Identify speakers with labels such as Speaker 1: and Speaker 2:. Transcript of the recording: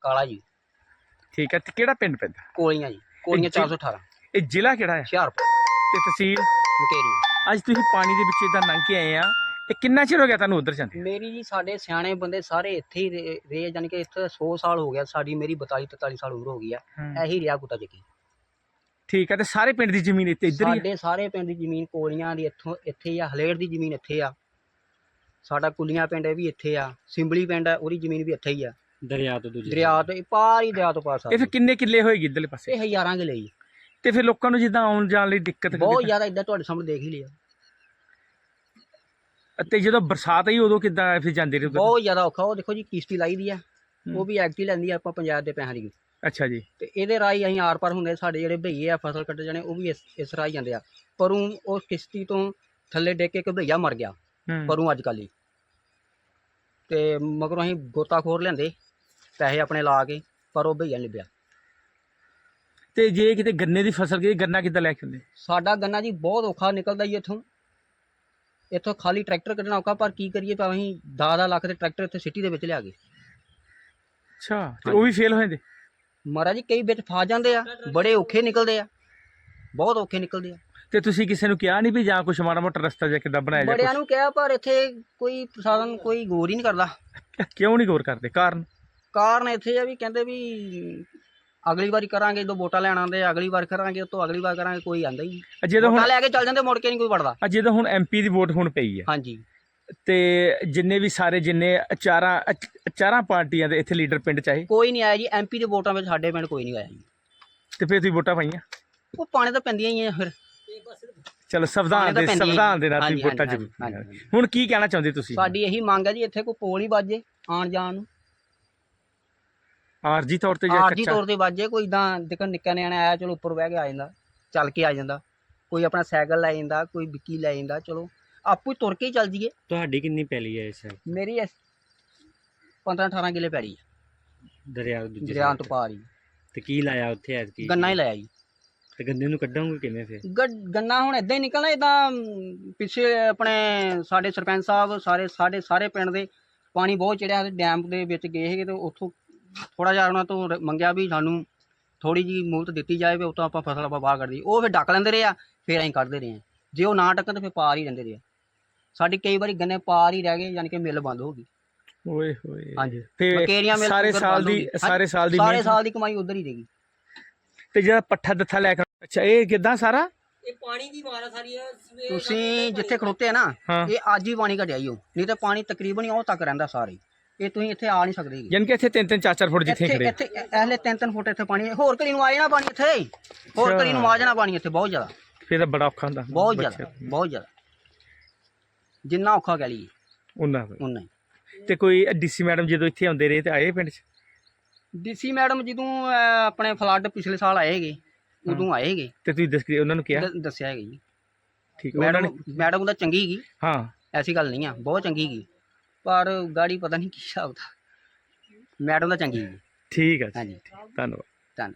Speaker 1: ਕਾਲਾ ਜੀ।
Speaker 2: ਠੀਕ ਹੈ ਤੇ ਕਿਹੜਾ ਪਿੰਡ ਪੈਂਦਾ?
Speaker 1: ਕੋਲੀਆਂ ਜੀ ਕੋਲੀਆਂ
Speaker 2: ਜੀ।
Speaker 1: 418
Speaker 2: ਇਹ ਜ਼ਿਲ੍ਹਾ ਕਿਹੜਾ ਹੈ?
Speaker 1: ਹੁਸ਼ਿਆਰਪੁਰ।
Speaker 2: ਤੇ ਤਹਿਸੀਲ?
Speaker 1: ਮਕੇਰੀ।
Speaker 2: ਅੱਜ ਤੁਸੀਂ ਪਾਣੀ ਦੇ ਵਿੱਚ ਇਦਾਂ ਲੰਘ ਕੇ ਆਏ ਆ। ਇਹ ਕਿੰਨਾ ਚਿਰ ਹੋ ਗਿਆ ਤੁਹਾਨੂੰ ਉਧਰ ਜਾਂਦੇ
Speaker 1: ਮੇਰੀ ਜੀ ਸਾਡੇ ਸਿਆਣੇ ਬੰਦੇ ਸਾਰੇ ਇੱਥੇ ਹੀ ਰਹੇ- ਰਹੇ ਜਾਨੀ ਕਿ ਇੱਥੇ 100 ਸਾਲ ਹੋ ਗਿਆ ਸਾਡੀ ਮੇਰੀ 42 43 ਸਾਲ ਉਮਰ ਹੋ ਗਈ ਆ। ਇਹੀ ਰਿਹਾ ਗੁੱਟਾ ਚੱਕੀ।
Speaker 2: ਠੀਕ ਹੈ ਤੇ ਸਾਰੇ ਪਿੰਡ ਦੀ ਜ਼ਮੀਨ ਇੱਥੇ ਇੱਧਰ ਹੀ ਹੈ
Speaker 1: ਸਾਡੇ ਸਾਰੇ ਪਿੰਡ ਦੀ ਜ਼ਮੀਨ ਕੋਲੀਆਂ ਦੀ ਇੱਥੋਂ ਇੱਥੇ ਹੀ ਆ ਹਲੇੜ ਦੀ ਜ਼ਮੀਨ ਇੱਥੇ ਆ। ਸਾਡਾ ਕੁਲੀਆਂ ਪਿੰਡ ਇਹ ਵੀ ਇੱਥੇ ਆ ਸਿੰਬਲੀ ਪਿੰਡ ਆ ਉਹਦੀ ਜ਼ਮੀਨ ਵੀ ਇੱਥੇ ਹੀ ਆ।
Speaker 3: ਦਰਿਆ ਤੋਂ ਦੂਜੀ
Speaker 1: ਦਰਿਆ ਤੋਂ ਪਾਰ ਹੀ ਦਰਿਆ ਤੋਂ ਪਾਰ
Speaker 2: ਇਹ ਫਿਰ ਕਿੰਨੇ ਕਿੱਲੇ ਹੋਏਗੀ ਇੱਧਰਲੇ ਪਾਸੇ?
Speaker 1: ਇਹ ਹਜ਼ਾਰਾਂ ਦੇ ਲਈ
Speaker 2: ਤੇ ਫਿਰ ਲੋਕਾਂ ਨੂੰ ਜਿੱਦਾਂ ਆਉਣ ਜਾਣ ਲਈ ਦਿੱਕਤ
Speaker 1: ਬਹੁਤ? ਜ਼ਿਆਦਾ ਇਦਾਂ ਤੁਹਾਡੇ ਸਾਹਮਣੇ ਦੇਖ ਹੀ ਲਿਆ।
Speaker 2: ਤੇ ਜਦੋਂ ਬਰਸਾਤ ਆਈ ਉਦੋਂ ਕਿੱਦਾਂ ਫਿਰ ਜਾਂਦੇ ਰਹੇ?
Speaker 1: ਬਹੁਤ ਜ਼ਿਆਦਾ ਔਖਾ ਉਹ ਦੇਖੋ ਜੀ ਕਿਸ਼ਤੀ ਲਾਈ ਦੀ ਆ।
Speaker 2: ਹੂੰ।
Speaker 1: ਉਹ ਵੀ ਐਕਟੀ ਲੈਂਦੀ ਆ ਆਪਾਂ ਪੰਜਾਬ ਦੇ ਪੈਸਿਆਂ ਦੀ।
Speaker 2: ਅੱਛਾ ਜੀ।
Speaker 1: ਤੇ ਇਹਦੇ ਰਾਹੀਂ ਅਸੀਂ ਆਰ ਪਾਰ ਹੁੰਦੇ ਸਾਡੇ ਜਿਹੜੇ ਭਈਏ ਆ ਫਸਲ ਕੱਟ ਜਾਣੇ ਉਹ ਵੀ ਇਸ ਇਸ ਰਾਹੀਂ ਜਾਂਦੇ ਆ। ਪਰੋਂ ਉਹ ਕਿਸ਼ਤੀ ਤੋਂ ਥੱਲੇ ਡਿੱਗ ਕੇ ਇੱਕ ਭਈਆ ਮਰ ਗਿਆ
Speaker 2: ਹੂੰ।
Speaker 1: ਪਰੋਂ ਅੱਜ ਕੱਲ੍ਹ ਹੀ। ਤੇ ਮਗਰੋਂ ਅਸੀਂ ਗੋਤਾਖੋਰ ਲਿਆਂਦੇ। ਪੈਸੇ ਆਪਣੇ ਲਾ ਕੇ ਪਰ ਉਹ ਭਈਆ ਨੀ ਲੱਭਿਆ
Speaker 2: ਤੇ ਜੇ ਕਿਤੇ ਗੰਨੇ ਦੀ ਫਸਲ ਗਈ ਗੰਨਾ ਕਿੱਦਾਂ ਲੈ ਕੇ ਹੁੰਦੇ
Speaker 1: ਸਾਡਾ ਗੰਨਾ ਜੀ ਬਹੁਤ ਔਖਾ ਨਿਕਲਦਾ ਜੀ ਇੱਥੋਂ। ਇੱਥੋਂ ਖਾਲੀ ਟਰੈਕਟਰ ਕੱਢਣਾ ਔਖਾ ਪਰ ਕੀ ਕਰੀਏ ਤਾਂ ਅਸੀਂ 10 ਲੱਖ ਦੇ ਟਰੈਕਟਰ ਇੱਥੇ ਸਿਟੀ ਦੇ ਵਿੱਚ ਲਿਆ ਗਏ
Speaker 2: ਅੱਛਾ ਤੇ ਉਹ ਵੀ ਫੇਲ ਹੋ ਜਾਂਦੇ?
Speaker 1: ਮਹਾਰਾਜ ਜੀ ਕਈ ਵਿੱਚ ਫਸ ਜਾਂਦੇ ਆ ਬੜੇ ਔਖੇ ਨਿਕਲਦੇ ਆ ਬਹੁਤ ਔਖੇ ਨਿਕਲਦੇ ਆ।
Speaker 2: ਤੇ ਤੁਸੀਂ ਕਿਸੇ ਨੂੰ ਕਿਹਾ ਨਹੀਂ ਵੀ ਜਾਂ ਕੁਛ ਮਾੜਾ ਮੋਟਾ ਰਸਤਾ ਜਾਂ ਕਿੱਦਾਂ ਬਣਾਇਆ
Speaker 1: ਬੜਿਆਂ
Speaker 2: ਜਾ
Speaker 1: ਨੂੰ ਕਿਹਾ ਪਰ ਇੱਥੇ ਕੋਈ ਪ੍ਰਸ਼ਾਸਨ ਕੋਈ ਗੌਰ ਹੀ ਨਹੀਂ ਕਰਦਾ।
Speaker 2: ਕਿਉਂ ਨਹੀਂ ਗੌਰ ਕਰਦੇ? ਕਾਰਨ?
Speaker 1: ਕਾਰਨ ਇੱਥੇ ਆ ਵੀ ਕਹਿੰਦੇ ਵੀ ਅਗਲੀ ਵਾਰੀ ਕਰਾਂਗੇ ਜਦੋਂ ਵੋਟਾਂ ਲੈਣ ਆਉਂਦੇ ਆ, ਅਗਲੀ ਵਾਰ ਕਰਾਂਗੇ ਤੋਂ ਅਗਲੀ ਵਾਰ ਕਰਾਂਗੇ ਕੋਈ ਆਂਦਾ ਹੀ ਨਹੀਂ।
Speaker 2: ਜਦੋਂ
Speaker 1: ਵੋਟਾਂ
Speaker 2: ਹੁਣ
Speaker 1: ਲੈ ਕੇ ਚੱਲ ਜਾਂਦੇ ਮੁੜ ਕੇ ਨਹੀਂ ਕੋਈ ਵੜਦਾ।
Speaker 2: ਜਦੋਂ ਹੁਣ ਐਮਪੀ ਦੀ ਵੋਟ ਹੁਣ ਪਈ ਹੈ
Speaker 1: ਹਾਂਜੀ।
Speaker 2: ਤੇ ਜਿੰਨੇ ਵੀ ਸਾਰੇ ਜਿੰਨੇ ਚਾਰਾਂ ਚਾਰਾਂ ਪਾਰਟੀਆਂ ਦੇ ਇੱਥੇ ਲੀਡਰ ਪਿੰਡ ਚ ਆਏ?
Speaker 1: ਕੋਈ ਨਹੀਂ ਆਇਆ ਜੀ ਐਮਪੀ ਦੇ ਵੋਟਾਂ ਵਿੱਚ ਸਾਡੇ ਪਿੰਡ ਕੋਈ ਨਹੀਂ ਆਇਆ ਜੀ।
Speaker 2: ਤੇ ਫਿਰ ਤੁਸੀਂ ਵੋਟਾਂ ਪਾਈਆਂ?
Speaker 1: ਉਹ ਪਾਣੀ ਤਾਂ ਪੈਂਦੀਆਂ ਹੀ ਆ ਫਿਰ।
Speaker 2: ਚਲੋ ਸੰਵਿਧਾਨ
Speaker 1: ਤਾਂ
Speaker 2: ਦੇ
Speaker 1: ਪੈਂਦੀਆਂ ਹੀ।
Speaker 2: ਸੰਵਿਧਾਨ ਦੇ ਨਾਲ
Speaker 1: ਹਾਂਜੀ,
Speaker 2: ਵੋਟਾਂ
Speaker 1: ਹਾਂਜੀ,
Speaker 2: ਜ਼ਰੂਰ
Speaker 1: ਹਾਂਜੀ,
Speaker 2: ਪਾਈਆਂ।
Speaker 1: ਹਾਂਜੀ।
Speaker 2: ਹੁਣ ਕੀ ਕਹਿਣਾ ਚਾਹੁੰਦੇ ਤੁਸੀਂ?
Speaker 1: ਸਾਡੀ ਇਹੀ ਮੰਗ ਹੈ ਜੀ ਇੱਥੇ ਕੋਈ ਪੋਲ ਹੀ ਵੱਜੇ ਆਣ ਜਾਣ ਨੂੰ।
Speaker 2: ਆਰਜੀ ਤੌਰ ਤੇ ਜਾਂ
Speaker 1: ਆਰਜੀ ਤੌਰ ਤੇ ਵੱਜੇ ਕੋਈ ਇਦਾਂ ਦੇਖੋ ਨਿੱਕਾ ਨਿਆਣਾ ਆਇਆ ਚਲੋ ਉੱਪਰ ਬਹਿ ਕੇ ਆ ਜਾਂਦਾ ਚੱਲ ਕੇ ਆ ਜਾਂਦਾ। ਕੋਈ ਆਪਣਾ ਸਾਈਕਲ ਲੈ ਜਾਂਦਾ ਕੋਈ ਵਿੱਕੀ ਲੈ ਜਾਂਦਾ ਚਲੋ ਆਪੂ ਹੀ ਤੁਰ ਕੇ ਹੀ ਚੱਲ ਜੀਏ
Speaker 3: ਤੁਹਾਡੀ ਕਿੰਨੀ ਪੈਲੀ ਹੈ ਇਸ
Speaker 1: ਮੇਰੀ 15 18 ਕਿਲੇ ਪੈੜੀ
Speaker 3: ਦਰਿਆ ਤੋਂ ਦੂਜੀ
Speaker 1: ਦਰਿਆ ਤੋਂ ਪਾਰ ਹੀ।
Speaker 3: ਤੇ ਕੀ ਲਾਇਆ ਉੱਥੇ ਐਤਕੀ?
Speaker 1: ਗੰਨਾ ਹੀ ਲਾਇਆ ਜੀ।
Speaker 3: ਤੇ ਗੰਨੇ ਨੂੰ ਕੱਢਾਂਗੇ ਕਿਵੇਂ ਫਿਰ?
Speaker 1: ਗੰਨਾ ਹੁਣ ਇਦਾਂ ਹੀ ਨਿਕਲਣਾ ਇਦਾਂ ਪਿੱਛੇ ਆਪਣੇ ਸਾਡੇ ਸਰਪੰਚ ਸਾਹਿਬ ਸਾਰੇ ਸਾਡੇ ਸਾਰੇ ਪਿੰਡ ਦੇ ਪਾਣੀ ਬਹੁਤ ਚੜਿਆ ਤੇ ਡੈਮ ਦੇ ਵਿੱਚ ਗਏ ਸੀਗੇ ਤੇ ਉੱਥੋਂ ਥੋੜਾ ਜਿਹਾ ਉਹਨਾਂ ਤੋਂ ਰ- ਮੰਗਿਆ ਵੀ ਸਾਨੂੰ ਥੋੜੀ ਜੀ ਮੁਹਲਤ ਦਿੱਤੀ ਜਾਏ ਵੀ ਉਤੋਂ ਆਪਾਂ ਫਸਲ ਆਪਾਂ ਬਾਹਰ ਕੱਢਦੀ ਉਹ ਫਿਰ ਡੱਕ ਲੈਂਦੇ ਰਹੇ ਆ ਫਿਰ ਅਸੀਂ ਕੱਢਦੇ ਰਹੇ ਆ। ਜੇ ਉਹ ਨਾ ਡੱਕਣ ਤੇ ਫਿਰ ਪਾਰ ਹੀ ਰਹਿੰਦੇ ਰਹੇ ਆ। ਸਾਡੀ ਕਈ ਵਾਰੀ ਗੰਨੇ ਪਾਰ ਹੀ ਰਹਿ ਗਏ ਯਾਨੀ ਕਿ ਮਿੱਲ ਬੰਦ ਹੋ ਗਈ।
Speaker 2: ਓਏ ਹੋਏ।
Speaker 1: ਹਾਂਜੀ।
Speaker 2: ਤੇ
Speaker 1: ਮਕੇਰੀਆਂ ਮਿਲ
Speaker 2: ਸਾਰੇ ਸਾਲ
Speaker 1: ਬੰਦ ਹੋ
Speaker 2: ਦੀ
Speaker 1: ਗਈ।
Speaker 2: ਸਾਰੇ ਸਾਲ ਦੀ
Speaker 1: ਸਾਰੇ
Speaker 2: ਮਿਹਨਤ-
Speaker 1: ਸਾਲ ਦੀ ਕਮਾਈ ਉਧਰ ਹੀ ਰਹੇਗੀ
Speaker 2: ਤੇ ਜਿਹੜਾ ਪੱਠਾ ਦੱਥਾ ਲੈ ਕੇ ਅੱਛਾ ਇਹ ਕਿੱਦਾਂ ਸਾਰਾ?
Speaker 4: ਇਹ ਪਾਣੀ ਦੀ ਮਾਰਾ ਸਾਰੀ ਹੈ ਸਵੇਰ ਦਾ
Speaker 1: ਤੁਸੀਂ ਜਿੱਥੇ ਖੜੋਤੇ ਆ ਨਾ
Speaker 2: ਹਾਂ।
Speaker 1: ਇਹ ਅੱਜ ਹੀ ਪਾਣੀ ਘਟਿਆ ਹੀ ਹੋ ਨਹੀਂ ਤਾਂ ਪਾਣੀ ਤਕਰੀਬਨ ਹੀ ਉਹ ਤੱਕ ਰਹਿੰਦਾ ਸਾਰੇ। ਇਹ ਤੁਸੀਂ ਇੱਥੇ ਆ ਨਹੀਂ ਸਕਦੇ ਜੀ।
Speaker 2: ਯਾਨੀ ਕਿ ਇੱਥੇ ਤਿੰਨ ਤਿੰਨ ਚਾਰ ਚਾਰ ਫੁੱਟ ਜਿੱਥੇ
Speaker 1: ਇੱਥੇ
Speaker 2: ਖੜੇ
Speaker 1: ਇੱਥੇ ਇਹਲੇ ਤਿੰਨ ਤਿੰਨ ਫੁੱਟ ਇੱਥੇ ਪਾਣੀ ਹੈ। ਹੋਰ ਕਲੀ ਨੂੰ ਆ ਜਾਣਾ ਪਾਣੀ ਇੱਥੇ। ਹੋਰ ਕਲੀ ਨੂੰ ਆ ਜਾਣਾ ਪਾਣੀ ਇੱਥੇ ਬਹੁਤ ਜ਼ਿਆਦਾ।
Speaker 2: ਫਿਰ ਤਾਂ ਬੜਾ ਔਖਾ ਹੁੰਦਾ।
Speaker 1: ਬਹੁਤ ਜ਼ਿਆਦਾ ਬਹੁਤ ਜ਼ਿਆਦਾ। ਜਿੰਨਾ ਔਖਾ ਕਹਿ ਲਈਏ।
Speaker 2: ਉਹਨਾਂ ਦਾ।
Speaker 1: ਉਨਾ ਹੀ।
Speaker 2: ਤੇ ਕੋਈ ਡੀਸੀ ਮੈਡਮ ਜਦੋਂ ਇੱਥੇ ਆਉਂਦੇ ਰਹੇ ਤੇ ਆਏ ਪਿੰਡ ਚ?
Speaker 1: ਡੀਸੀ ਮੈਡਮ ਜਦੋਂ ਅਹ, ਆਪਣੇ ਫਲੱਡ ਪਿਛਲੇ ਸਾਲ ਆਏ ਹੈਗੇ ਉਦੋਂ ਆਏ ਹੈਗੇ
Speaker 2: ਤੇ ਤੁਸੀਂ ਦੱਸ ਕੇ ਉਹਨਾਂ ਨੂੰ ਕਿਹਾ?
Speaker 1: ਦ- ਦੱਸਿਆ ਹੈਗਾ ਜੀ।
Speaker 2: ਠੀਕ ਉਹਨਾਂ ਨੇ
Speaker 1: ਮੈਡਮ ਮੈਡਮ ਤਾਂ ਚੰਗੀ ਹੈਗੀ
Speaker 2: ਹਾਂ।
Speaker 1: ਐਸੀ ਗੱਲ ਨਹੀਂ ਆ ਬਹੁਤ ਚੰਗੀ ਹੈਗੀ ਪਰ ਗਾੜੀ ਪਤਾ ਨਹੀਂ ਕੀ ਹਿਸਾਬ ਦਾ। ਮੈਡਮ ਤਾਂ ਚੰਗੀ
Speaker 2: ਠੀਕ ਹੈ
Speaker 1: ਹਾਂਜੀ।
Speaker 2: ਧੰਨਵਾਦ।
Speaker 1: ਧੰਨ